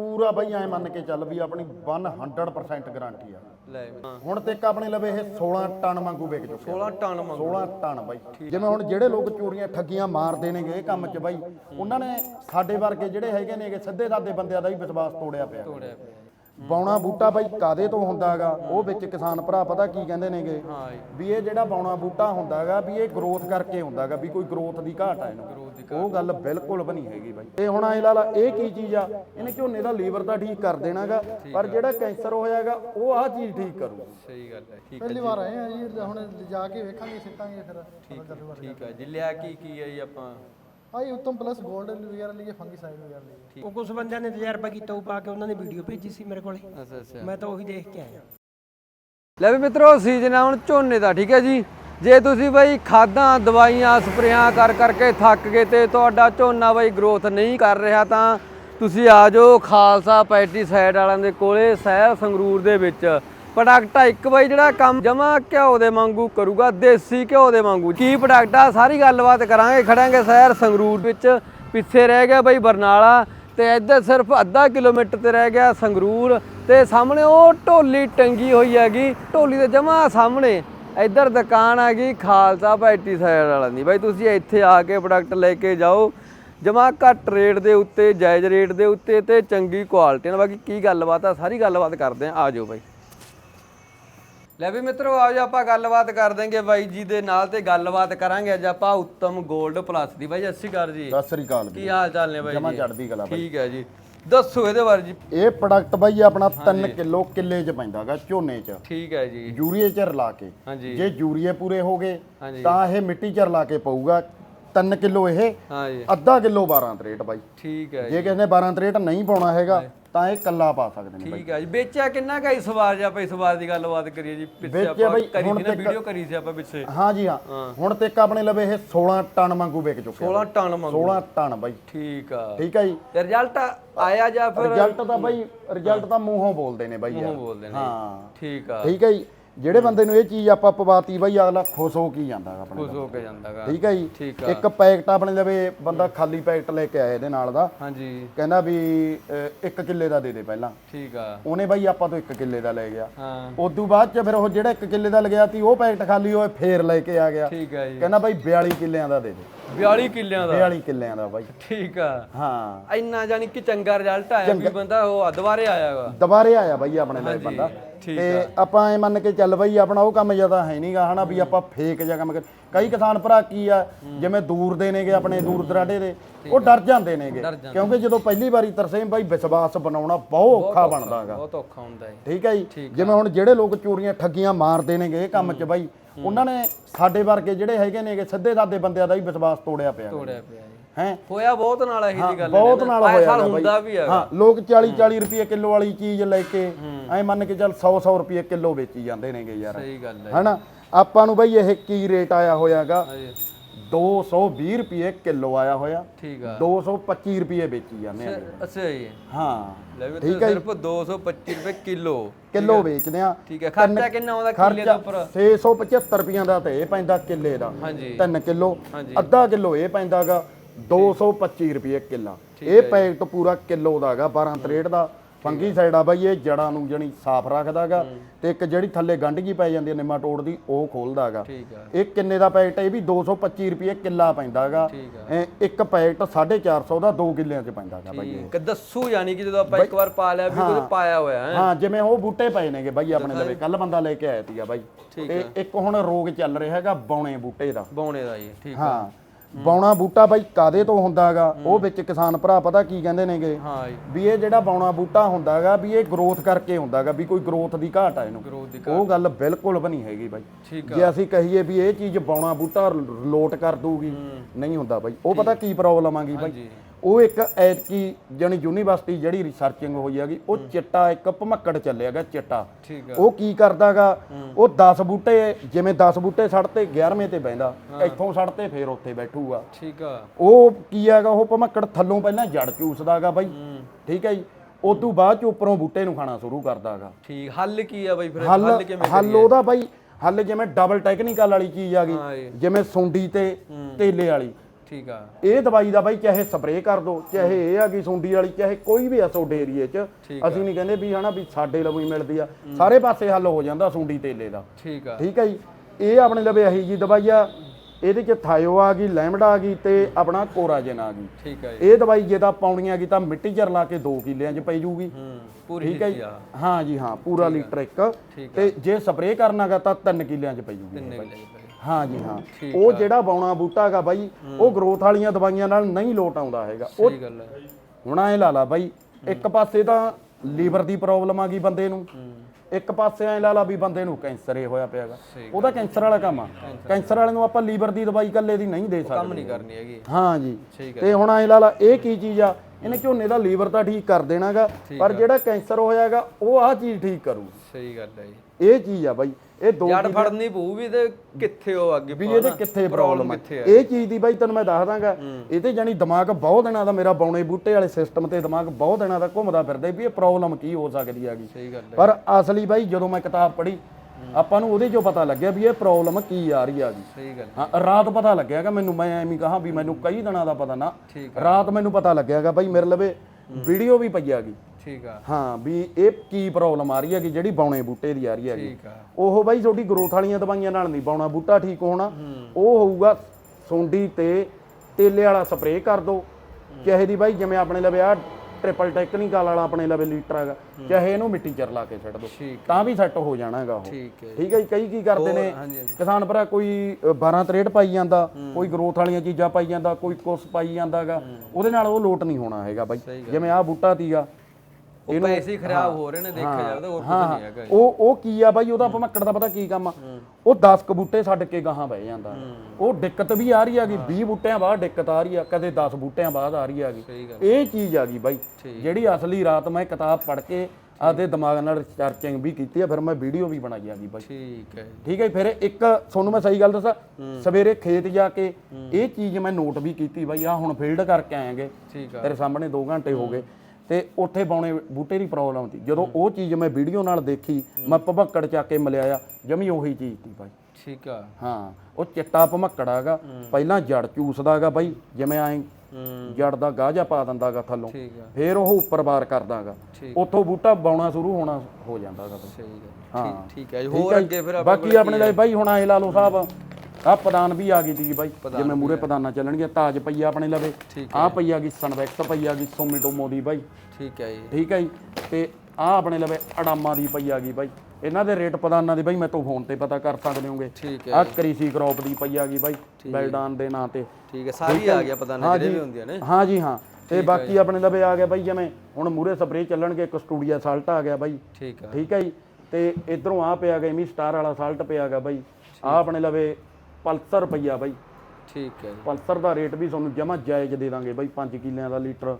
ਪੂਰਾ ਬਈ ਐ ਮੰਨ ਕੇ ਚੱਲ ਵੀ ਆਪਣੀ 100% ਗਾਰੰਟੀ ਆ। ਲੈ ਵੀ। ਹੁਣ ਤੱਕ ਆਪਣੇ ਲਵੇ ਇਹ 16 ਟਨ ਵਾਂਗੂ ਵਿਕ ਚੁੱਕਿਆ। 16 ਟਨ ਮੰਗੋ 16 ਟਨ ਬਾਈ। ਜਿਵੇਂ ਹੁਣ ਜਿਹੜੇ ਲੋਕ ਚੋਰੀਆਂ ਠੱਗੀਆਂ ਮਾਰਦੇ ਨੇਗੇ ਇਹ ਕੰਮ 'ਚ ਬਾਈ ਉਹਨਾਂ ਨੇ ਸਾਡੇ ਵਰਗੇ ਜਿਹੜੇ ਹੈਗੇ ਨੇਗੇ ਸਿੱਧੇ ਦਾਦੇ ਬੰਦਿਆਂ ਦਾ ਹੀ ਵਿਸ਼ਵਾਸ ਤੋੜਿਆ ਪਿਆ। ਤੋੜਿਆ ਪਿਆ। ਬੌਣਾ ਬੂਟਾ ਬਾਈ ਕਾਦੇ ਤੋਂ ਹੁੰਦਾਗਾ? ਉਹ ਵਿੱਚ ਕਿਸਾਨ ਭਰਾ ਪਤਾ ਕੀ ਕਹਿੰਦੇ ਨੇਗੇ? ਵੀ ਇਹ ਜਿਹੜਾ ਬੌਣਾ ਬੂਟਾ ਹੁੰਦਾਗਾ ਵੀ ਇਹ ਗਰੋਥ ਕਰਕੇ ਹੁੰਦਾਗਾ ਵੀ ਕੋਈ ਗਰੋਥ ਦੀ ਘਾਟ ਆ ਇਹਨੂੰ। ਉਹ ਗੱਲ ਬਿਲਕੁਲ ਵੀ ਨਹੀਂ ਹੈਗੀ ਬਾਈ। ਇਹ ਹੁਣ ਐ ਲਾ ਲਾ ਇਹ ਕੀ ਚੀਜ਼ ਆ? ਇਹਨੇ ਝੋਨੇ ਦਾ ਲੀਵਰ ਤਾਂ ਠੀਕ ਕਰ ਦੇਣਾਗਾ ਪਰ ਜਿਹੜਾ ਕੈਂਸਰ ਹੋਇਆਗਾ ਉਹ ਆਹ ਚੀਜ਼ ਠੀਕ ਕਰੂ। ਸਹੀ ਗੱਲ ਹੈ ਠੀਕ ਹੈ ਪਹਿਲੀ ਵਾਰ ਆਏ ਆ ਜੀ ਹੁਣ ਜਾ ਕੇ ਵੇਖਾਂਗੇ ਸਿੱਟਾਂਗੇ ਫਿਰ। ਠੀਕ ਹੈ ਠੀਕ ਹੈ ਜੀ ਲਿਆ ਕੀ ਕੀ ਹੈ ਜੀ ਆਪਾਂ? ਆਈ ਉੱਤਮ ਪਲੱਸ 골ਡ ਵਗੈਰਾ ਲਈਏ ਫੰਗੀਸਾਈਡ ਵਗੈਰਾ ਲਈਏ ਉਹ ਕੁਝ ਬੰਦਿਆਂ ਨੇ ਤਜਰਬਾ ਕੀਤਾ ਉਹ ਪਾ ਕੇ ਉਹਨਾਂ ਨੇ ਵੀਡੀਓ ਭੇਜੀ ਸੀ ਮੇਰੇ ਕੋਲੇ। ਅੱਛਾ ਅੱਛਾ। ਮੈਂ ਤਾਂ ਉਹੀ ਦੇਖ ਕੇ ਆਇਆ। ਲੈ ਵੀ ਮਿੱਤਰੋ ਸੀਜ਼ਨ ਆ ਹੁਣ ਝੋਨੇ ਦਾ ਠੀਕ ਹੈ ਜੀ? ਜੇ ਤੁਸੀਂ ਬਈ ਖਾਦਾਂ ਦਵਾਈਆਂ ਸਪਰੇਆਂ ਕਰ ਕਰਕੇ ਥੱਕ ਗਏ ਤੇ ਤੁਹਾਡਾ ਝੋਨਾ ਬਈ ਗਰੋਥ ਨਹੀਂ ਕਰ ਰਿਹਾ ਤਾਂ ਤੁਸੀਂ ਆ ਜਾਓ ਖਾਲਸਾ ਪੈਸਟੀਸਾਈਡ ਵਾਲਿਆਂ ਦੇ ਕੋਲੇ ਸਹਿਬ ਸੰਗਰੂਰ ਦੇ ਵਿੱਚ। ਪ੍ਰੋਡਕਟ ਆ, ਇੱਕ ਬਈ ਜਿਹੜਾ ਕੰਮ ਜਮਾ ਘਿਓ ਦੇ ਵਾਂਗੂ ਕਰੂਗਾ, ਦੇਸੀ ਘਿਓ ਦੇ ਵਾਂਗੂ। ਕੀ ਪ੍ਰੋਡਕਟ ਆ, ਸਾਰੀ ਗੱਲਬਾਤ ਕਰਾਂਗੇ, ਖੜਾਂਗੇ ਸ਼ਹਿਰ ਸੰਗਰੂਰ ਵਿੱਚ। ਪਿੱਛੇ ਰਹਿ ਗਿਆ ਬਈ ਬਰਨਾਲਾ, ਤੇ ਇੱਧਰ ਸਿਰਫ ਅੱਧਾ ਕਿਲੋਮੀਟਰ ਤੇ ਰਹਿ ਗਿਆ ਸੰਗਰੂਰ, ਤੇ ਸਾਹਮਣੇ ਉਹ ਢੋਲੀ ਟੰਗੀ ਹੋਈ ਹੈਗੀ, ਢੋਲੀ ਦੇ ਜਮਾ ਸਾਹਮਣੇ। ਇੱਧਰ ਦੁਕਾਨ ਆ ਗਈ ਖਾਲਸਾ ਪੈਸਟੀਸਾਈਡ ਵਾਲਿਆਂ ਦੀ। ਬਾਈ ਤੁਸੀਂ ਇੱਥੇ ਆ ਕੇ ਪ੍ਰੋਡਕਟ ਲੈ ਕੇ ਜਾਓ। ਜਮਾ ਘੱਟ ਰੇਟ ਦੇ ਉੱਤੇ, ਜਾਇਜ਼ ਰੇਟ ਦੇ ਉੱਤੇ ਤੇ ਚੰਗੀ ਕੁਆਲਿਟੀ ਨਾਲ। ਬਾਕੀ ਕੀ ਗੱਲਬਾਤ ਆ, ਸਾਰੀ ਗੱਲਬਾਤ ਕਰਦੇ ਆ। ਆ ਜਾਓ ਬਾਈ। ਲੈ ਵੀ ਮਿੱਤਰੋ ਆਓ ਆਪਾਂ ਗੱਲਬਾਤ ਕਰ ਦੇਂਗੇ ਬਾਈ ਜੀ ਦੇ ਨਾਲ ਤੇ ਗੱਲਬਾਤ ਕਰਾਂਗੇ ਅੱਜ ਆਪਾਂ ਉੱਤਮ 골ਡ ਪਲੱਸ ਦੀ। ਬਾਈ ਸ਼੍ਰੀ ਅਕਾਲ ਜੀ। ਸਤਿ ਸ੍ਰੀ ਅਕਾਲ ਕੀ ਹਾਲ ਚਾਲ ਨੇ ਬਾਈ ਜਮਾ ਜੀ? ਚੜਦੀ ਕਲਾ ਬਾਈ। ਠੀਕ ਹੈ ਜੀ। ਦੱਸੋ ਇਹਦੇ ਬਾਰੇ ਜੀ। ਇਹ ਪ੍ਰੋਡਕਟ ਬਾਈ ਆਪਣਾ 3 ਕਿਲੋ ਕਿੱਲੇ 'ਚ ਪੈਂਦਾਗਾ ਝੋਨੇ 'ਚ। ਠੀਕ ਹੈ ਜੀ। ਯੂਰੀਏ 'ਚ ਰਲਾ ਕੇ। ਜੇ ਯੂਰੀਏ ਪੂਰੇ ਹੋ ਗਏ ਤਾਂ ਇਹ ਮਿੱਟੀ 'ਚ ਰਲਾ ਕੇ ਪਊਗਾ। 3 ਕਿਲੋ ਇਹ ਹਾਂ ਜੀ ਅੱਧਾ ਕਿਲੋ 12 ਤਰੇਟ ਬਾਈ। ਠੀਕ ਹੈ ਜੀ ਜੇ। ਕਿਸੇ ਨੇ 12 ਤਰੇਟ ਨਹੀਂ ਪਾਉਣਾ ਹੈਗਾ ਤਾਂ ਇਹ ਕੱਲਾ ਪਾ ਸਕਦੇ ਨੇ ਠੀਕ ਹੈ ਜੀ। ਵੇਚਿਆ ਕਿੰਨਾ ਕਾ ਇਸ ਵਾਰ ਜੇ ਆਪਾਂ ਇਸ ਵਾਰ ਦੀ ਗੱਲਬਾਤ ਕਰੀਏ ਜੀ? ਪਿੱਛੇ ਆਪਾਂ ਕਰੀ ਹੁਣ ਸੀ ਨਾ ਵੀਡੀਓ ਕਰੀ ਸੀ ਆਪਾਂ ਪਿੱਛੇ। ਹਾਂ ਜੀ ਹਾਂ। ਹੁਣ ਤੱਕ ਆਪਣੇ ਲਵੇ ਇਹ 16 ਟਨ ਵਾਂਗੂ ਵਿਕ ਚੁੱਕਿਆ। 16 ਟਨ ਮੰਗੋ 16 ਟਨ ਬਾਈ। ਠੀਕ ਆ। ਠੀਕ ਹੈ ਜੀ। ਤੇ ਰਿਜ਼ਲਟ ਆਇਆ ਜਾਂ ਫਿਰ ਰਿਜ਼ਲਟ ਤਾਂ ਬਾਈ ਰਿਜ਼ਲਟ ਤਾਂ ਮੂੰਹੋਂ ਬੋਲਦੇ ਨੇ ਬਾਈ ਮੂੰਹੋਂ ਬੋਲਦੇ ਨੇ। ਹਾਂ। ਠੀਕ ਆ। ਠੀਕ ਹੈ ਜੀ। ਜਿਹੜੇ ਬੰਦੇ ਨੂੰ ਇਹ ਚੀਜ਼ ਆਪਾਂ ਪਵਾਤੀ ਬਾਈ ਅਗਲਾ ਖੁਸ਼ ਹੋ ਕੇ ਹੀ ਜਾਂਦਾ ਗਾ ਆਪਣੇ ਖੁਸ਼ ਹੋ ਕੇ ਜਾਂਦਾਗਾ। ਠੀਕ ਹੈ ਜੀ? ਠੀਕ ਆ। ਇੱਕ ਪੈਕਟ ਆਪਣੇ ਲਵੇ ਬੰਦਾ ਖਾਲੀ ਪੈਕਟ ਲੈ ਕੇ ਆਇਆ ਇਹਦੇ ਨਾਲ ਦਾ। ਹਾਂਜੀ। ਕਹਿੰਦਾ ਵੀ 1 ਕਿੱਲੇ ਦਾ ਦੇ ਦੇ ਪਹਿਲਾਂ। ਠੀਕ ਆ। ਉਹਨੇ ਬਾਈ ਆਪਾਂ ਤੋਂ 1 ਕਿੱਲੇ ਦਾ ਲੈ ਗਿਆ। ਹਾਂ। ਉਦੋਂ ਬਾਅਦ ਚ ਫਿਰ ਉਹ ਜਿਹੜਾ 1 ਕਿੱਲੇ ਦਾ ਲਗਿਆ ਸੀ ਉਹ ਪੈਕਟ ਖਾਲੀ ਹੋਏ ਫੇਰ ਲੈ ਕੇ ਆ ਗਿਆ। ਠੀਕ ਆ ਜੀ। ਕਹਿੰਦਾ ਬਾਈ 42 ਕਿੱਲਿਆਂ ਦਾ ਦੇ ਦੇ। 42 ਕਿੱਲਿਆਂ ਦਾ? 42 ਕਿੱਲਿਆਂ ਦਾ ਬਾਈ। ਠੀਕ ਆ। ਹਾਂ। ਇੰਨਾ ਜਾਨੀ ਕਿ ਚੰਗਾ ਰਿਜ਼ਲਟ ਆਇਆ ਵੀ ਬੰਦਾ ਉਹ ਦੁਬਾਰੇ ਆਇਆਗਾ। ਦੁਬਾਰੇ ਆਇਆ ਬਾਈ ਆਪਣੇ ਲਈ ਬੰਦਾ। ਤੇ ਆਪਾਂ ਐ ਮੰਨ ਕੇ ਚੱਲ ਬਾਈ ਆਪਣਾ ਉਹ ਕੰਮ ਜ਼ਿਆਦਾ ਹੈ ਨਹੀਂਗਾ ਹਨਾ ਵੀ ਆਪਾਂ ਫੇਕ ਜਿਹਾ ਕੰਮ ਕਰ ਕਈ ਕਿਸਾਨ ਭਰਾ ਕੀ ਆ ਜਿਵੇਂ ਦੂਰ ਦੇ ਨੇਗੇ ਆਪਣੇ ਦੂਰ ਦਰਾਡੇ ਦੇ ਉਹ ਡਰ ਜਾਂਦੇ ਨੇਗੇ। ਕਿਉਂਕਿ ਜਦੋਂ ਪਹਿਲੀ ਵਾਰੀ ਤਰਸੇਮ ਬਾਈ ਵਿਸ਼ਵਾਸ ਬਣਾਉਣਾ ਬਹੁਤ ਔਖਾ ਬਣਦਾਗਾ ਬਹੁਤ ਔਖਾ ਹੁੰਦਾ ਹੈ ਠੀਕ ਹੈ ਜੀ? ਜਿਵੇਂ ਹੁਣ ਜਿਹੜੇ ਲੋਕ ਚੋਰੀਆਂ ਠੱਗੀਆਂ ਮਾਰਦੇ ਨੇਗੇ ਇਹ ਕੰਮ 'ਚ ਬਾਈ ਉਹਨਾਂ ਨੇ ਸਾਡੇ ਵਰਗੇ ਜਿਹੜੇ ਹੈਗੇ ਨੇਗੇ ਸਿੱਧੇ ਸਾਦੇ ਬੰਦਿਆਂ ਦਾ ਹੀ ਵਿਸ਼ਵਾਸ ਤੋੜਿਆ ਪਿਆ। ਤੋੜਿਆ ਪਿਆ ਹੈ? ਹੋਇਆ ਬਹੁਤ ਨਾਲ ਇਹੀ ਜੀ ਗੱਲ ਬਹੁਤ ਨਾਲ ਹੋਇਆ ਹੁੰਦਾ ਵੀ ਹੈ ਹਾਂ ਲੋਕ 40 40 ਰੁਪਏ ਕਿਲੋ ਵਾਲੀ ਚੀਜ਼ ਲੈ ਕੇ ਐ ਮੰਨ ਕੇ ਚੱਲ 100 100 ਰੁਪਏ ਕਿਲੋ ਵੇਚੀ ਜਾਂਦੇ ਨੇਗੇ ਯਾਰ। ਸਹੀ ਗੱਲ ਹੈ। ਹਨਾ? ਆਪਾਂ ਨੂੰ ਬਾਈ ਇਹ ਕੀ ਰੇਟ ਆਇਆ ਹੋਇਆਗਾ? ਹਾਂਜੀ 220 ਰੁਪਏ ਕਿਲੋ ਆਇਆ ਹੋਇਆ। ਠੀਕ ਆ। 225 ਰੁਪਏ ਵੇਚੀ ਜਾਂਦੇ ਆ ਅੱਛਾ ਜੀ। ਹਾਂ ਲੈ ਵੀ ਤੇ ਸਿਰਫ 225 ਰੁਪਏ ਕਿਲੋ। ਕਿਲੋ ਵੇਚਦੇ ਆ। ਠੀਕ ਹੈ ਖਰਚਾ ਕਿੰਨਾ ਆਉਂਦਾ ਕਿੱਲੇ ਦੇ ਉੱਪਰ? 675 ਰੁਪਈਆਂ ਦਾ ਤੇ ਇਹ ਪੈਂਦਾ ਕਿੱਲੇ ਦਾ। ਹਾਂਜੀ। 3 ਕਿਲੋ। ਅੱਧਾ ਕਿਲੋ ਇਹ ਪੈਂਦਾਗਾ। 225 ਰੁਪਏ ਕਿੱਲਾ। ਇਹ ਪੈਕਟ ਪੂਰਾ ਕਿਲੋ ਦਾਗਾ 12 ਤਰੇੜ ਦਾ। ਫੰਗੀ ਸਾਈਡ ਆ ਬਾਈ ਇਹ ਜੜਾਂ ਨੂੰ ਜਣੀ ਸਾਫ਼ ਰੱਖਦਾਗਾ ਤੇ ਇੱਕ ਜਿਹੜੀ ਥੱਲੇ ਗੰਢਗੀ ਪੈ ਜਾਂਦੀ ਹੈ ਨਿਮਾਟੋੜ ਦੀ ਉਹ ਖੋਲਦਾਗਾ ਇਹ ਕਿੰਨੇ ਦਾ ਪੈਕਟ ਇਹ ਵੀ 225 ਰੁਪਏ ਕਿੱਲਾ ਪੈਂਦਾਗਾ ਇੱਕ ਪੈਕਟ 450 ਦਾ 2 ਕਿੱਲਿਆਂ ਚ ਪੈਂਦਾਗਾ ਬਾਈ ਇਹ। ਠੀਕ ਦੱਸੂ ਯਾਨੀ ਕਿ ਜਦੋਂ ਆਪਾਂ ਇੱਕ ਵਾਰ ਪਾ ਲਿਆ ਵੀ ਕੁਝ ਪਾਇਆ ਹੋਇਆ ਹੈ। ਹਾਂ ਜਿਵੇਂ ਉਹ ਬੂਟੇ ਪਏ ਨੇਗੇ ਬਾਈ ਆਪਣੇ ਲਵੇ। ਕੱਲ ਬੰਦਾ ਲੈ ਕੇ ਆਇਆ ਸੀਗਾ ਬਾਈ। ਤੇ ਇੱਕ ਹੁਣ ਰੋਗ ਚੱਲ ਰਿਹਾ ਹੈਗਾ ਬੌਣੇ ਬੂਟੇ ਦਾ। ਬੌਣੇ ਦਾ ਜੀ ਠੀਕ ਹਾਂ। ਬੌਣਾ ਬੂਟਾ ਬਾਈ ਕਾਦੇ ਤੋਂ ਹੁੰਦਾਗਾ? ਉਹ ਵਿੱਚ ਕਿਸਾਨ ਭਰਾ ਪਤਾ ਕੀ ਕਹਿੰਦੇ ਨੇਗੇ? ਹਾਂ ਜੀ। ਵੀ ਇਹ ਜਿਹੜਾ ਬੌਣਾ ਬੂਟਾ ਹੁੰਦਾਗਾ ਵੀ ਇਹ ਗਰੋਥ ਕਰਕੇ ਹੁੰਦਾਗਾ ਵੀ ਕੋਈ ਗਰੋਥ ਦੀ ਘਾਟ ਆ ਇਹਨੂੰ। ਦੀ ਉਹ ਗੱਲ ਬਿਲਕੁਲ ਵੀ ਨਹੀਂ ਹੈਗੀ ਬਾਈ। ਠੀਕ ਜੇ ਅਸੀਂ ਕਹੀਏ ਵੀ ਇਹ ਚੀਜ਼ ਬੌਣਾ ਬੂਟਾ ਲੋਟ ਕਰ ਦੂਗੀ ਨਹੀਂ ਹੁੰਦਾ ਬਾਈ। ਉਹ ਪਤਾ ਕੀ ਪ੍ਰੋਬਲਮ ਆਗੀ ਬਾਈ? ਉਹ ਇੱਕ ਐਤਕੀ ਜਣੀ ਯੂਨੀਵਰਸਿਟੀ ਜਿਹੜੀ ਰਿਸਰਚਿੰਗ ਹੋਈ ਹੈਗੀ ਉਹ ਚਿੱਟਾ ਇੱਕ ਭਮੱਕੜ ਚੱਲਿਆਗਾ ਚਿੱਟਾ। ਠੀਕ ਆ। ਉਹ ਕੀ ਕਰਦਾਗਾ ਉਹ 10 ਬੂਟੇ ਜਿਵੇਂ 10 ਬੂਟੇ ਸੜਤੇ 11ਵੇਂ ਤੇ ਬੈਂਦਾ ਇੱਥੋਂ ਸੜਤੇ ਫੇਰ ਉੱਥੇ ਬੈਠੂਗਾ। ਠੀਕ ਆ। ਉਹ ਕੀ ਹੈਗਾ ਉਹ ਭਮੱਕੜ ਥੱਲੋਂ ਪਹਿਲਾਂ ਜੜ ਚੂਸਦਾਗਾ ਬਾਈ। ਠੀਕ ਹੈ ਜੀ। ਉਸ ਤੋਂ ਬਾਅਦ ਚ ਉੱਪਰੋਂ ਬੂਟੇ ਨੂੰ ਖਾਣਾ ਸ਼ੁਰੂ ਕਰਦਾਗਾ। ਠੀਕ ਹੱਲ ਕੀ ਆ ਬਾਈ ਫਿਰ? ਹੱਲ ਕਿਵੇਂ ਹੱਲ ਉਹਦਾ ਬਾਈ ਹੱਲ ਜਿਵੇਂ ਡਬਲ ਟੈਕਨੀਕਲ ਵਾਲੀ ਚੀਜ਼ ਆ ਗਈ। ਜਿਵੇਂ ਸੁੰਡੀ ਤੇ ਤੇਲੇ ਵਾਲੀ। ਠੀਕ ਆ। ਇਹ ਦਵਾਈ ਦਾ ਬਾਈ ਚਾਹੇ ਸਪਰੇਅ ਕਰ ਦੋ ਚਾਹੇ ਇਹ ਆ ਕਿ ਸੁੰਡੀ ਵਾਲੀ ਚਾਹੇ ਕੋਈ ਵੀ ਆ ਤੁਹਾਡੇ ਏਰੀਏ 'ਚ ਅਸੀਂ ਨਹੀਂ ਕਹਿੰਦੇ ਵੀ ਹਨਾ ਵੀ ਸਾਡੇ ਲਵੋਂ ਹੀ ਮਿਲਦੀ ਆ। ਸਾਰੇ ਪਾਸੇ ਹੱਲ ਹੋ ਜਾਂਦਾ ਸੁੰਡੀ ਤੇਲੇ ਦਾ। ਠੀਕ ਆ। ਠੀਕ ਹੈ ਜੀ। ਇਹ ਆਪਣੇ ਲਵੇ ਇਹੀ ਜੀ ਦਵਾਈ ਆ। ਇਹਦੇ 'ਚ ਥਾਇਓ ਆ ਗਈ ਲੈਮਡਾ ਆ ਗਈ ਤੇ ਆਪਣਾ ਕੋਰਾਜਨ ਆ ਗਈ। ਠੀਕ ਆ ਜੀ। ਇਹ ਦਵਾਈ ਜੇ ਤਾਂ ਪਾਉਣੀਆਂ ਗਈ ਤਾਂ ਮਿੱਟੀ 'ਚ ਰਲਾ ਕੇ 2 ਕਿੱਲਿਆਂ 'ਚ ਪਈ ਜੂਗੀ। ਹੂੰ ਪੂਰੀ ਠੀਕ ਹੈ ਆ। ਹਾਂ ਜੀ ਹਾਂ ਪੂਰਾ ਲੀਟਰ ਇੱਕ। ਤੇ ਜੇ ਸਪਰੇਅ ਕਰਨਾਗਾ ਤਾਂ 3 ਕਿੱਲਿਆਂ 'ਚ ਪਈ ਜੂਗੀ? ਹਾਂ ਜੀ ਹਾਂ। ਉਹ ਜਿਹੜਾ ਬੌਣਾ ਬੂਟਾ ਹੈਗਾ ਬਾਈ ਉਹ ਗਰੋਥ ਵਾਲੀਆਂ ਦਵਾਈਆਂ ਨਾਲ ਨਹੀਂ ਲੋਟ ਆਉਂਦਾ ਹੈਗਾ। ਉਹ ਸਹੀ ਗੱਲ ਹੈ ਹੁਣ ਐ ਲਾ ਲਾ ਬਾਈ ਇੱਕ ਪਾਸੇ ਤਾਂ ਲੀਵਰ ਦੀ ਪ੍ਰੋਬਲਮ ਆ ਗਈ ਬੰਦੇ ਨੂੰ। ਇੱਕ ਪਾਸੇ ਐ ਲਾ ਲਾ ਵੀ ਬੰਦੇ ਨੂੰ ਕੈਂਸਰ ਇਹ ਹੋਇਆ ਪਿਆਗਾ ਉਹਦਾ ਕੈਂਸਰ ਵਾਲਾ ਕੰਮ ਆ। ਕੈਂਸਰ ਵਾਲੇ। ਨੂੰ ਆਪਾਂ ਲੀਵਰ ਦੀ ਦਵਾਈ ਇਕੱਲੇ ਦੀ ਨਹੀਂ ਦੇ ਕੰਮ ਸਕਦੇ। ਨਹੀਂ ਕਰਨੀ ਹੈਗੀ। ਹਾਂ ਜੀ। ਤੇ ਹੁਣ ਐ ਲਾ ਲਾ ਇਹ ਕੀ ਚੀਜ਼ ਆ? ਇਹਨੇ ਝੋਨੇ ਦਾ ਲੀਵਰ ਤਾਂ ਠੀਕ ਕਰ ਦੇਣਾਗਾ ਪਰ ਜਿਹੜਾ ਕੈਂਸਰ ਹੋਇਆਗਾ ਉਹ ਆ ਚੀਜ਼ ਠੀਕ ਕਰੂ। ਸਹੀ ਗੱਲ ਹੈ ਜੀ। ਇਹ ਚੀਜ਼ ਆ ਬਾਈ ਇਹ ਦੋ ਜੜ ਫੜਨੀ ਪਊ ਵੀ ਤੇ ਕਿੱਥੇ ਉਹ ਅੱਗੇ ਵੀ ਇਹਦੇ ਕਿੱਥੇ ਪ੍ਰੋਬਲਮ ਹੈ ਇਹ ਚੀਜ਼ ਦੀ ਬਾਈ ਤੈਨੂੰ ਮੈਂ ਦੱਸ ਦਾਂਗਾ ਇਹ ਤੇ ਜਾਨੀ ਦਿਮਾਗ ਬਹੁਤ ਦਿਨਾਂ ਦਾ ਮੇਰਾ ਬੌਣੇ ਬੂਟੇ ਵਾਲੇ ਸਿਸਟਮ ਤੇ ਦਿਮਾਗ ਬਹੁਤ ਦਿਨਾਂ ਦਾ ਘੁੰਮਦਾ ਫਿਰਦਾ ਵੀ ਇਹ ਪ੍ਰੋਬਲਮ ਕੀ ਹੋ ਸਕਦੀ ਹੈਗੀ। ਸਹੀ ਗੱਲ ਹੈ। ਪਰ ਅਸਲੀ ਬਾਈ ਜਦੋਂ ਮੈਂ ਕਿਤਾਬ ਪੜ੍ਹੀ ਆਪਾਂ ਨੂੰ ਉਹਦੇ ਚੋਂ ਪਤਾ ਲੱਗਿਆ ਵੀ ਇਹ ਪ੍ਰੋਬਲਮ ਕੀ ਆ ਰਹੀ ਹੈਗੀ ਸਹੀ ਗੱਲ ਹਾਂ। ਰਾਤ ਪਤਾ ਲੱਗਿਆਗਾ ਮੈਨੂੰ ਮੈਂ ਐਵੇਂ ਕਹਾ ਵੀ ਮੈਨੂੰ ਕਈ ਦਿਨਾਂ ਦਾ ਪਤਾ ਨਾ। ਰਾਤ ਮੈਨੂੰ ਪਤਾ ਲੱਗਿਆਗਾ ਬਾਈ ਮੇਰੇ ਲਵੇ ਵੀਡੀਓ ਵੀ ਪਈ ਹੈਗੀ ਠੀਕ ਆ। ਹਾਂ ਵੀ ਇਹ ਕੀ ਪ੍ਰੋਬਲਮ ਆ ਰਹੀ ਹੈਗੀ ਜਿਹੜੀ ਬੌਣੇ ਬੂਟੇ ਦੀ ਆ ਰਹੀ ਹੈਗੀ। ਠੀਕ ਆ। ਉਹ ਬਾਈ ਤੁਹਾਡੀ ਗਰੋਥ ਵਾਲੀਆਂ ਦਵਾਈਆਂ ਨਾਲ ਨਹੀਂ ਪਾਉਣਾ ਬੂਟਾ ਠੀਕ ਹੋਣਾ। ਉਹ ਹੋਊਗਾ ਸੁੰਡੀ ਤੇ ਤੇਲੇ ਵਾਲਾ ਸਪਰੇਅ ਕਰ ਦੋ। ਚਾਹੇ ਦੀ ਬਾਈ ਜਿਵੇਂ ਆਪਣੇ ਲਵੇ ਆ ਟ੍ਰਿਪਲ ਟੈਕਨੀਕਲ ਵਾਲਾ ਆਪਣੇ ਲਵੇ ਲੀਟਰ ਹੈਗਾ ਚਾਹੇ ਇਹਨੂੰ ਮਿੱਟੀ ਚ ਰਲਾ ਕੇ ਛੱਡ ਦੋ ਤਾਂ ਵੀ ਸੈੱਟ ਹੋ ਜਾਣਾ ਹੈਗਾ ਉਹ। ਠੀਕ ਹੈ ਜੀ। ਕਈ ਕੀ ਕਰਦੇ ਨੇ। ਕਿਸਾਨ ਭਰਾ ਕੋਈ ਅ, 12 63 ਪਾਈ ਜਾਂਦਾ ਕੋਈ ਗਰੋਥ ਵਾਲੀਆਂ ਚੀਜ਼ਾਂ ਪਾਈ ਜਾਂਦਾ ਕੋਈ ਕੁਸ ਪਾਈ ਜਾਂਦਾਗਾ ਉਹਦੇ ਨਾਲ ਉਹ ਲੋਟ ਨਹੀਂ ਹੋਣਾ ਹੈਗਾ ਬਾਈ। ਜਿਵੇਂ ਆ ਬੂਟਾ ਤੀਗਾ ਉਹ ਪੈਸੇ ਖਰਾਬ ਹੋ ਰਹੇ ਨੇ ਦੇਖਿਆ ਜਾਵੇ ਤਾਂ ਹੋਰ ਕੁਝ ਨਹੀਂ ਹੈਗਾ। ਉਹ ਉਹ ਕੀ ਆ ਬਾਈ ਉਹਦਾ ਭਮੱਕੜ ਦਾ ਪਤਾ ਕੀ ਕੰਮ ਆ? ਉਹ 10 ਕ ਬੂਟੇ ਛੱਡ ਕੇ ਗਾਹਾਂ ਬਹਿ ਜਾਂਦਾ। ਉਹ ਦਿੱਕਤ ਵੀ ਆ ਰਹੀ ਹੈਗੀ 20 ਬੂਟਿਆਂ ਬਾਅਦ ਦਿੱਕਤ ਆ ਰਹੀ ਆ ਕਦੇ 10 ਬੂਟਿਆਂ ਬਾਅਦ ਆ ਰਹੀ ਹੈਗੀ। ਇਹ ਚੀਜ਼ ਆ ਗਈ ਬਾਈ। ਜਿਹੜੀ ਅਸਲੀ ਰਾਤ ਮੈਂ ਕਿਤਾਬ ਪੜ੍ਹ ਕੇ ਆਪਦੇ ਦਿਮਾਗ ਨਾਲ ਰਿਸਰਚਿੰਗ ਵੀ ਕੀਤੀ ਆ ਫਿਰ ਮੈਂ ਵੀਡੀਓ ਵੀ ਬਣਾਈ ਆਗੀ ਬਾਈ। ਠੀਕ ਹੈ। ਠੀਕ ਹੈ ਫਿਰ ਇੱਕ ਤੁਹਾਨੂੰ ਮੈਂ ਸਹੀ ਗੱਲ ਦੱਸਾਂ ਸਵੇਰੇ ਖੇਤ ਜਾ ਕੇ ਇਹ ਚੀਜ਼ ਮੈਂ ਨੋਟ ਵੀ ਕੀਤੀ ਬਾਈ ਆ ਹੁਣ ਫੀਲਡ ਕਰਕੇ ਆਏਗੇ। ਆ। ਤੇਰੇ ਸਾਹਮਣੇ 2 ਘੰਟੇ ਹੋ ਗਏ। ਤੇ ਉੱਥੇ ਬੌਣੇ ਬੂਟੇ ਦੀ ਪ੍ਰੋਬਲਮ ਸੀ। ਜਦੋਂ ਉਹ ਚੀਜ਼ ਮੈਂ ਵੀਡੀਓ ਨਾਲ ਦੇਖੀ ਮੈਂ ਭਮੱਕੜ ਚੱਕ ਕੇ ਮਿਲਿਆ ਜਮੀ ਉਹੀ ਚੀਜ਼ ਸੀ ਬਾਈ ਠੀਕ ਆ। ਹਾਂ ਉਹ ਚਿੱਟਾ ਭਮੱਕੜ ਹੈਗਾ ਪਹਿਲਾਂ ਜੜ ਚੂਸਦਾਗਾ ਬਾਈ ਜਿਵੇਂ ਐਂ ਹੂੰ। ਜੜ ਦਾ ਗਾਜਾ ਪਾ ਦਿੰਦਾਗਾ ਥੱਲੋਂ। ਫੇਰ ਉਹ ਉੱਪਰ ਬਾਰ ਕਰਦਾਗਾ। ਉੱਥੋਂ ਬੂਟਾ ਬਾਉਣਾ ਸ਼ੁਰੂ ਹੋਣਾ ਹੋ ਜਾਂਦਾਗਾ ਸਹੀ ਹਾਂ। ਠੀਕ- ਹੈ ਹੋਰ ਅੱਗੇ ਫਿਰ ਬਾਕੀ ਆਪਣੇ ਲਈ ਬਾਈ ਹੁਣ ਆਏ ਲਾ ਲਓ ਸਾਹਿਬ। ਆ ਪਦਾਨ ਵੀ ਆ ਗਈ ਸੀ ਬਾਈ। ਜਿਵੇਂ ਮੂਰੇ ਪਦਾਨਾਂ ਚੱਲਣਗੇ ਤਾਜ ਪਈ ਆ ਆਪਣੇ ਲਵੇ। ਆ ਪਈ ਆ ਗਈ ਸਨਵੈਕਸ ਪਈ ਆ ਗਈ ਸੋਮੀਟੋਮੋ ਦੀ ਬਾਈ। ਠੀਕ ਹੈ ਜੀ। ਠੀਕ ਹੈ ਜੀ। ਤੇ ਆ ਆਪਣੇ ਲਵੇ ਅਡਾਮਾ ਦੀ ਪਈ ਆ ਗਈ ਬਾਈ। ਇਹਨਾਂ ਦੇ ਰੇਟ ਪਦਾਨਾਂ ਦੇ ਬਾਈ ਮੈਂ ਤੋਂ ਫੋਨ ਤੇ ਪਤਾ ਕਰ ਸਕਦੇ ਹੋਗੇ। ਠੀਕ ਹੈ ਆ ਕ੍ਰਿਸ਼ੀ ਕ੍ਰੌਪ ਦੀ ਪਈ ਆ ਗਈ ਬਾਈ ਬੈਲਡਾਨ ਦੇ ਨਾਂ ਤੇ। ਠੀਕ ਹੈ ਸਾਰੀ ਆ ਗਿਆ ਪਤਾ ਨਹੀਂ ਜਿਹੜੇ ਵੀ ਹੁੰਦੀਆਂ ਨੇ। ਹਾਂ ਜੀ ਹਾਂ। ਤੇ ਬਾਕੀ ਆਪਣੇ ਲਵੇ ਆ ਗਿਆ ਬਾਈ ਜਿਵੇਂ ਹੁਣ ਮੂਰੇ ਸਪਰੇਅ ਚੱਲਣਗੇ ਇੱਕ ਸਟੂਡੀਆ ਸਾਲਟ ਆ ਗਿਆ ਬਾਈ। ਠੀਕ ਆ। ਠੀਕ ਹੈ ਜੀ। ਤੇ ਇਧਰੋਂ ਆ ਪਿਆ ਗਿਆ ਐਮੀ ਸਟਾਰ ਵਾਲਾ ਸਾਲਟ ਪਿਆ ਗਿਆ ਬਾਈ। ਆ ਆਪਣੇ ਲਵੇ ਪਲਸਰ ਪਈਆ ਬਾਈ। ਠੀਕ ਹੈ ਜੀ। ਪਲਸਰ ਦਾ ਰੇਟ ਵੀ ਤੁਹਾਨੂੰ ਜਮਾ ਜਾਇਜ਼ ਦੇ ਦਾਂਗੇ ਬਾਈ 5 ਕਿੱਲਿਆਂ ਦਾ ਲੀਟਰ।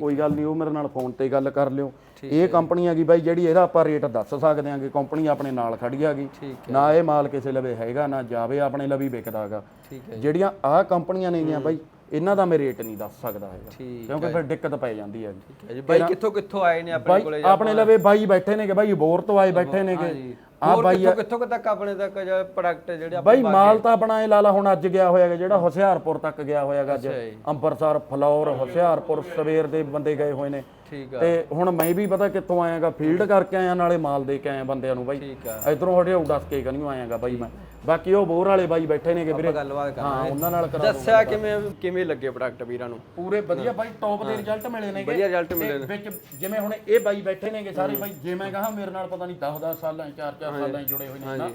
ਕੋਈ ਗੱਲ ਨਹੀਂ ਉਹ ਮੇਰੇ ਨਾਲ ਫੋਨ ਤੇ ਗੱਲ ਕਰ ਲਿਓ। ਇਹ ਕੰਪਨੀ ਹੈਗੀ ਬਾਈ ਜਿਹੜੀ ਇਹਦਾ ਆਪਾਂ ਰੇਟ ਦੱਸ ਸਕਦੇ ਆਂਗੇ ਕੰਪਨੀ ਆਪਣੇ ਨਾਲ ਖੜੀ ਹੈਗੀ। ਨਾ ਇਹ ਮਾਲ ਕਿਸੇ ਲਵੇ ਹੈਗਾ ਨਾ ਜਾਵੇ ਆਪਣੇ ਲਵੀ ਵਿਕਦਾਗਾ ਜਿਹੜੀਆਂ ਆਹ ਕੰਪਨੀਆਂ ਨੇਗੀਆਂ ਬਾਈ ਇਹਨਾਂ ਦਾ ਮੈਂ ਰੇਟ ਨਹੀਂ ਦੱਸ ਸਕਦਾ ਹੈਗਾ। ਕਿਉਂਕਿ ਫਿਰ ਦਿੱਕਤ ਪੈ ਜਾਂਦੀ ਹੈ ਜੀ। ਬਾਈ ਕਿੱਥੋਂ ਕਿੱਥੋਂ ਆਏ ਨੇ ਆਪਣੇ ਕੋਲੇ ਆਪਣੇ ਲਵੇ ਬਾਈ ਬੈਠੇ ਨੇਗੇ ਬਾਈ ਬੋਰ ਤੋਂ ਆਏ ਬੈਠੇ ਨੇਗੇ। ਆ ਹੋਰ ਬਾਈ ਕਿੱਥੋਂ ਕਿੱਥੋਂ ਕੁ ਤੱਕ ਆਪਣੇ ਤੱਕ ਜਿਹੜਾ ਪ੍ਰੋਡਕਟ ਜਿਹੜੇ ਆਪਾਂ ਬਾਈ ਮਾਲ ਤਾਂ ਆਪਣਾ ਇਹ ਲਾਲਾ ਹੁਣ ਅੱਜ ਗਿਆ ਹੋਇਆਗਾ ਜਿਹੜਾ ਹੁਸ਼ਿਆਰਪੁਰ ਤੱਕ ਗਿਆ ਹੋਇਆਗਾ ਅੱਜ। ਅੱਛਾ ਜੀ। ਅੰਮ੍ਰਿਤਸਰ ਫਲੌਰ ਹੁਸ਼ਿਆਰਪੁਰ ਸਵੇਰ ਦੇ ਬੰਦੇ ਗਏ ਹੋਏ ਨੇ। ਠੀਕ ਆ। ਤੇ ਹੁਣ ਮੈਂ ਵੀ ਪਤਾ ਕਿੱਥੋਂ ਆਇਆਗਾ ਫੀਲਡ ਕਰਕੇ ਆਇਆ ਨਾਲੇ ਮਾਲ ਦੇ ਕੇ ਆਇਆ ਬੰਦਿਆਂ ਨੂੰ ਬਾਈ। ਠੀਕ ਆ। ਇਧਰੋਂ ਹਟਿਓ ਦੱਸ ਕੇ ਕਨੀਓ ਆਇਆਗਾ ਬਾਈ ਮੈਂ। ਬਾਕੀ ਉਹ ਬੋਰ ਵਾਲੇ ਬਾਈ ਬੈਠੇ ਨੇਗੇ ਵੀਰੇ? ਆਪਾਂ ਗੱਲਬਾਤ ਹਾਂ ਕਰਾਂਗੇ ਉਹਨਾਂ ਨਾਲ ਕਰਾ ਦੱਸਿਆ ਕਿਵੇਂ ਕਿਵੇਂ ਲੱਗੇ ਪ੍ਰੋਡਕਟ ਵੀਰਾਂ ਨੂੰ? ਪੂਰੇ ਵਧੀਆ ਬਾਈ ਟੌਪ ਦੇ ਰਿਜ਼ਲਟ ਮਿਲੇ ਨੇਗੇ। ਵਧੀਆ ਤੇ ਮਿਲੇ ਨੇ। ਵਿੱਚ ਜਿਵੇਂ ਹੁਣ ਇਹ ਬਾਈ ਬੈਠੇ ਨੇਗੇ ਸਾਰੇ ਬਾਈ ਜੇ ਮੈਂ ਕਹਾ ਮੇਰੇ ਨਾਲ ਪਤਾ ਨਹੀਂ 10 10 ਸਾਲਾਂ 4 4 ਸਾਲਾਂ ਜੁੜੇ ਹੋਏ ਨੇ ਨਾ।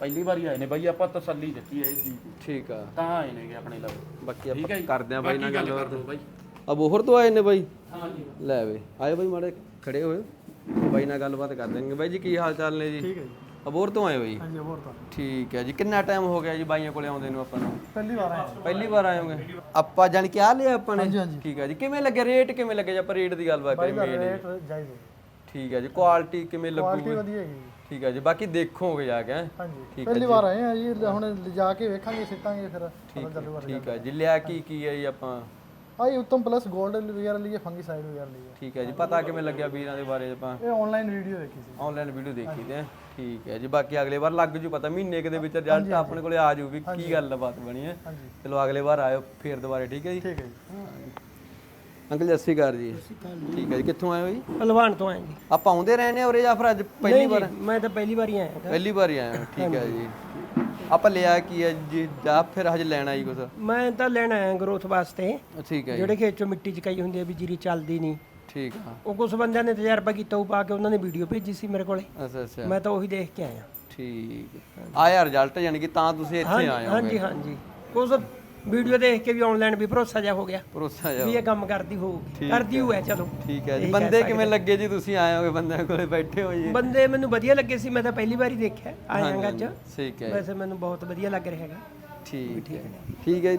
ਪਹਿਲੀ ਵਾਰੀ ਆਏ ਨੇ ਬਾਈ ਆਪਾਂ ਤਸੱਲੀ ਦਿੱਤੀ ਹੈ ਇਹ ਚੀਜ਼ ਦੀ। ਠੀਕ ਆ। ਤਾਂ ਆਏ ਨੇਗੇ ਆਪਣੇ ਲਵ। ਬਾਕੀ ਹੈ ਆਪਾਂ। ਕਰਦੇ ਆ ਬਾਈ ਨਾਲ ਗੱਲਬਾਤ। ਅਬੋਹਰ ਤੋਂ ਆਏ ਨੇ ਬਾਈ? ਹਾਂਜੀ। ਲੈ ਬਈ ਆਏ ਬਾਈ ਮਾੜੇ ਖੜੇ ਹੋਏ ਬਾਈ ਨਾਲ ਗੱਲਬਾਤ ਕਰ ਦੇਣਗੇ ਬਾਈ ਜੀ ਕੀ ਹਾਲ ਚਾਲ ਨੇ ਜੀ? ਠੀਕ ਹੈ ਜੀ। ਅਬੋਹਰ ਤੋਂ ਆਏ ਹੋ ਜੀ? ਹਾਂਜੀ ਹੋਰ ਤਾਂ। ਠੀਕ ਹੈ ਜੀ। ਕਿੰਨਾ ਟਾਈਮ ਹੋ ਗਿਆ ਜੀ ਬਾਈਆਂ ਕੋਲੇ ਆਉਂਦੇ ਨੂੰ ਆਪਾਂ ਨੂੰ? ਪਹਿਲੀ ਵਾਰ ਆਏ ਹਾਂ। ਪਹਿਲੀ ਵਾਰ ਆਏ ਹੋਗੇ? ਆਪਾਂ ਜਾਣ ਕੇ ਆ ਲਿਆ ਆਪਾਂ ਨੇ? ਹਾਂਜੀ, ਹਾਂਜੀ। ਠੀਕ ਹੈ ਜੀ। ਕਿਵੇਂ ਲੱਗੇ? ਰੇਟ ਕਿਵੇਂ ਲੱਗੇ? ਜੇ ਆਪਾਂ ਰੇਟ ਦੀ ਗੱਲਬਾਤ ਬਾਈ ਕਰੀਏ ਦਾ main ਰੇਟ ਜਾਇਜ਼ ਹੈ। ਠੀਕ ਹੈ ਜੀ। ਕੁਆਲਿਟੀ ਕਿਵੇਂ ਕੁਆਲਿਟੀ ਲੱਗੂਗੀ ਵਧੀਆ ਹੈਗੀ ਜੀ। ਠੀਕ ਹੈ ਜੀ। ਬਾਕੀ ਦੇਖੋਗੇ ਜਾ ਕੇ ਹੈਂ? ਹਾਂਜੀ। ਠੀਕ ਹੈ ਪਹਿਲੀ ਵਾਰ ਆਏ ਆ ਜੀ। ਹੁਣ ਲਿਜਾ ਕੇ ਵੇਖਾਂਗੇ ਸਿੱਟਾਂਗੇ ਫਿਰ ਪਤਾ ਚੱਲੂਗਾ ਠੀਕ ਹੈ ਜੀ। ਲਿਆ ਕੀ ਕੀ ਹੈ ਜੀ ਆਪਾਂ? ਆਈ ਉੱਤਮ ਪਲੱਸ 골ਡ ਵਗੈਰਾ ਲਈ ਫੰਗੀਸਾਈਡ ਵਗੈਰਾ ਲਈ ਠੀਕ ਹੈ ਜੀ ਪਤਾ ਕਿਵੇਂ ਲੱਗਿਆ ਵੀਰਾਂ ਦੇ ਬਾਰੇ ਆਪਾਂ? ਇਹ ਆਨਲਾਈਨ ਵੀਡੀਓ ਦੇਖੀ ਸੀ। ਆਨਲਾਈਨ ਵੀਡੀਓ ਦੇਖੀ ਤੇ ਠੀਕ ਹੈ ਜੀ ਬਾਕੀ ਅਗਲੇ ਵਾਰ ਲੱਗ ਜੂ ਪਤਾ ਮਹੀਨੇ ਕੁ ਦੇ ਵਿੱਚ ਰਿਜ਼ਲਟ ਆਪਣੇ ਕੋਲੇ ਆ ਜੂ ਵੀ ਕੀ ਗੱਲ ਬਾਤ ਬਣੀ ਹੈ। ਚਲੋ ਅਗਲੇ ਵਾਰ ਆਇਓ ਫੇਰ ਦੁਬਾਰੇ ਠੀਕ ਹੈ ਜੀ? ਠੀਕ ਹੈ ਜੀ। ਅੰਕਲ ਜੀ ਸਤਿ ਸ਼੍ਰੀ ਅਕਾਲ ਜੀ। ਠੀਕ ਹੈ ਜੀ ਕਿੱਥੋਂ ਆਏ ਹੋ ਜੀ? ਪਹਿਲਵਾਨ ਤੋਂ ਆਏ ਜੀ। ਆਪਾਂ ਆਉਂਦੇ ਰਹੇ ਉਰੇ ਜਾਂ ਫਿਰ ਅੱਜ ਪਹਿਲੀ ਵਾਰ? ਮੈਂ ਤਾਂ ਪਹਿਲੀ ਵਾਰੀ ਆਇਆ। ਗਾ। ਪਹਿਲੀ ਵਾਰ ਹੀ ਹੋ ਠੀਕ ਹੈ ਜੀ। ਆਪਾਂ ਲਿਆ ਕੀ ਹੈ ਜੀ? ਜਾਂ ਫਿਰ ਹਜੇ ਲੈਣਾ ਜੀ ਕੁਛ? ਮੈਂ ਤਾਂ ਲੈਣ ਆਇਆ ਗਰੋਥ ਵਾਸਤੇ। ਠੀਕ ਹੈ ਜਿਹੜੇ ਖੇਤ ਚੋਂ ਮਿੱਟੀ ਚਕਾਈ ਹੁੰਦੀ ਹੈ ਵੀ ਜੀਰੀ ਚੱਲਦੀ ਨਹੀਂ। ਠੀਕ ਆ। ਉਹ ਕੁਝ ਬੰਦਿਆਂ ਨੇ ਤਜਰਬਾ ਕੀਤਾ ਉਹ ਪਾ ਕੇ ਉਹਨਾਂ ਨੇ ਵੀਡੀਓ ਭੇਜੀ ਸੀ ਮੇਰੇ ਕੋਲੇ। ਅੱਛਾ ਅੱਛਾ। ਮੈਂ ਤਾਂ ਉਹੀ ਦੇਖ ਕੇ ਆਇਆ। ਠੀਕ। ਆਇਆ ਰਿਜ਼ਲਟ ਯਾਨੀ ਕਿ ਤਾਂ ਤੁਸੀਂ ਇੱਥੇ ਆਏ ਹੋ ਹਾਂਜੀ ਹਾਂਜੀ। ਕੁਝ ਵੀਡੀਓ ਦੇਖ ਕੇ ਵੀ ਆਨਲਾਈਨ ਵੀ ਭਰੋਸਾ ਜਾ ਹੋ ਗਿਆ। ਭਰੋਸਾ ਜਾ ਵੀ ਇਹ ਕੰਮ ਕਰਦੀ ਹੋਊਗੀ ਕਰਦੀ ਹੋਇਆ ਚਲੋ। ਠੀਕ ਹੈ ਜੀ। ਬੰਦੇ ਕਿਵੇਂ ਲੱਗੇ ਜੀ? ਤੁਸੀਂ ਆਏ ਹੋਗੇ ਬੰਦਿਆਂ ਕੋਲੇ ਬੈਠੇ ਹੋ ਜੀ? ਬੰਦੇ ਮੈਨੂੰ ਵਧੀਆ ਲੱਗੇ ਸੀ ਮੈਂ ਤਾਂ ਪਹਿਲੀ ਵਾਰੀ ਦੇਖਿਆ ਆਇਆਗਾ ਅੱਜ। ਠੀਕ ਹੈ ਵੈਸੇ ਮੈਨੂੰ ਬਹੁਤ ਵਧੀਆ ਲੱਗ ਰਿਹਾ ਹੈਗਾ। ਠੀਕ ਹੈ। ਠੀਕ ਹੈ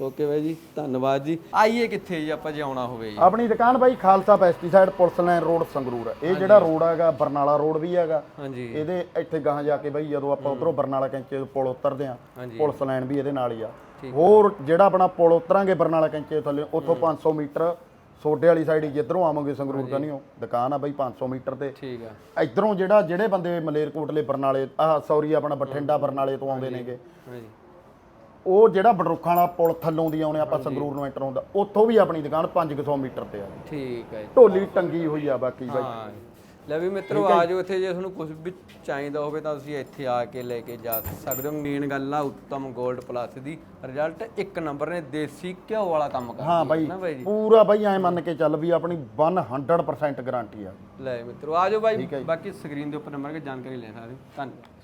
ਓਕੇ ਬਾਈ ਜੀ ਧੰਨਵਾਦ ਜੀ। ਆਈਏ ਕਿੱਥੇ ਜੀ ਆਪਾਂ ਜੇ ਆਉਣਾ ਹੋਵੇ ਜੀ? ਆਪਣੀ ਦੁਕਾਨ ਬਾਈ Khalsa pesticide police line road Sangrur. ਹੈ। ਇਹ ਜਿਹੜਾ ਰੋਡ ਹੈਗਾ ਬਰਨਾਲਾ ਰੋਡ ਵੀ ਹੈਗਾ। ਹਾਂਜੀ। ਇਹਦੇ ਇੱਥੇ ਗਾਹਾਂ ਜਾ ਕੇ ਬਾਈ ਜਦੋਂ ਆਪਾਂ ਉਧਰੋਂ ਬਰਨਾਲਾ ਕੈਂਚੇ ਪੁਲ ਉਤਰਦੇ ਆ। ਪੁਲਿਸ ਲਾਈਨ ਵੀ ਇਹਦੇ ਨਾਲ ਹੀ ਆ। ਹੋਰ ਜਿਹੜਾ ਆਪਣਾ ਪੁਲ ਉਤਰਾਂਗੇ ਬਰਨਾਲਾ ਕੈਂਚੇ ਥੱਲੇ ਉੱਥੋਂ 500 ਮੀਟਰ ਸੋਡੇ ਵਾਲੀ ਸਾਈਡ ਜਿੱਧਰੋਂ ਆਵਾਂਗੇ ਸੰਗਰੂਰ ਦਾ ਨਹੀਂ ਉਹ ਦੁਕਾਨ ਆ ਬਾਈ 500 ਮੀਟਰ ਤੇ। ਠੀਕ ਆ। ਇਧਰੋਂ ਜਿਹੜਾ ਜਿਹੜੇ ਬੰਦੇ ਮਲੇਰਕੋਟਲੇ ਬਰਨਾਲੇ ਆਹ ਸੌਰੀ ਆਪਣਾ ਬਠਿੰਡਾ ਬਰਨਾਲੇ ਤੋਂ ਆਉਂਦੇ ਨੇਗੇ। ਹਾਂਜੀ। ਉਹ ਜਿਹੜਾ ਬਡਰੁੱਖਾਂ ਵਾਲਾ ਪੁਲ ਥੱਲੋਂ ਦੀ ਆਉਣੇ ਆਪਾਂ ਸੰਗਰੂਰ ਨੂੰ ਐਂਟਰ ਹੁੰਦਾ ਉੱਥੋਂ ਵੀ ਆਪਣੀ ਦੁਕਾਨ 500 ਮੀਟਰ ਤੇ ਆ। ਠੀਕ ਹੈ ਢੋਲੀ ਟੰਗੀ ਹੋਈ ਆ ਬਾਕੀ ਬਾਈ। ਹਾਂ। ਲੈ ਵੀ ਮਿੱਤਰੋ ਆ ਜਾਓ ਇੱਥੇ ਜੇ ਤੁਹਾਨੂੰ ਕੁਝ ਵੀ ਚਾਹੀਦਾ ਹੋਵੇ ਤਾਂ ਤੁਸੀਂ ਇੱਥੇ ਆ ਕੇ ਲੈ ਕੇ ਜਾ ਸਕਦੇ ਹੋ। ਮੇਨ ਗੱਲ ਆ ਉੱਤਮ 골ਡ ਪਲੱਸ ਦੀ ਰਿਜ਼ਲਟ ਇੱਕ ਨੰਬਰ ਨੇ ਦੇਸੀ ਘਿਓ ਵਾਲਾ ਕੰਮ ਕਰਦੀ ਹਾਂ ਬਾਈ ਪੂਰਾ ਬਾਈ ਐ ਮੰਨ ਕੇ ਚੱਲ ਵੀ ਆਪਣੀ 100% ਗਾਰੰਟੀ ਆ। ਲੈ ਮਿੱਤਰੋ ਆ ਜਾਓ ਬਾਈ ਬਾਕੀ ਸਕਰੀਨ ਦੇ ਉੱਪਰ ਨੰਬਰ ਕੇ ਜਾਣਕਾਰੀ ਲੈ ਸਕਦੇ ਹੋ। ਧੰਨਵਾਦ।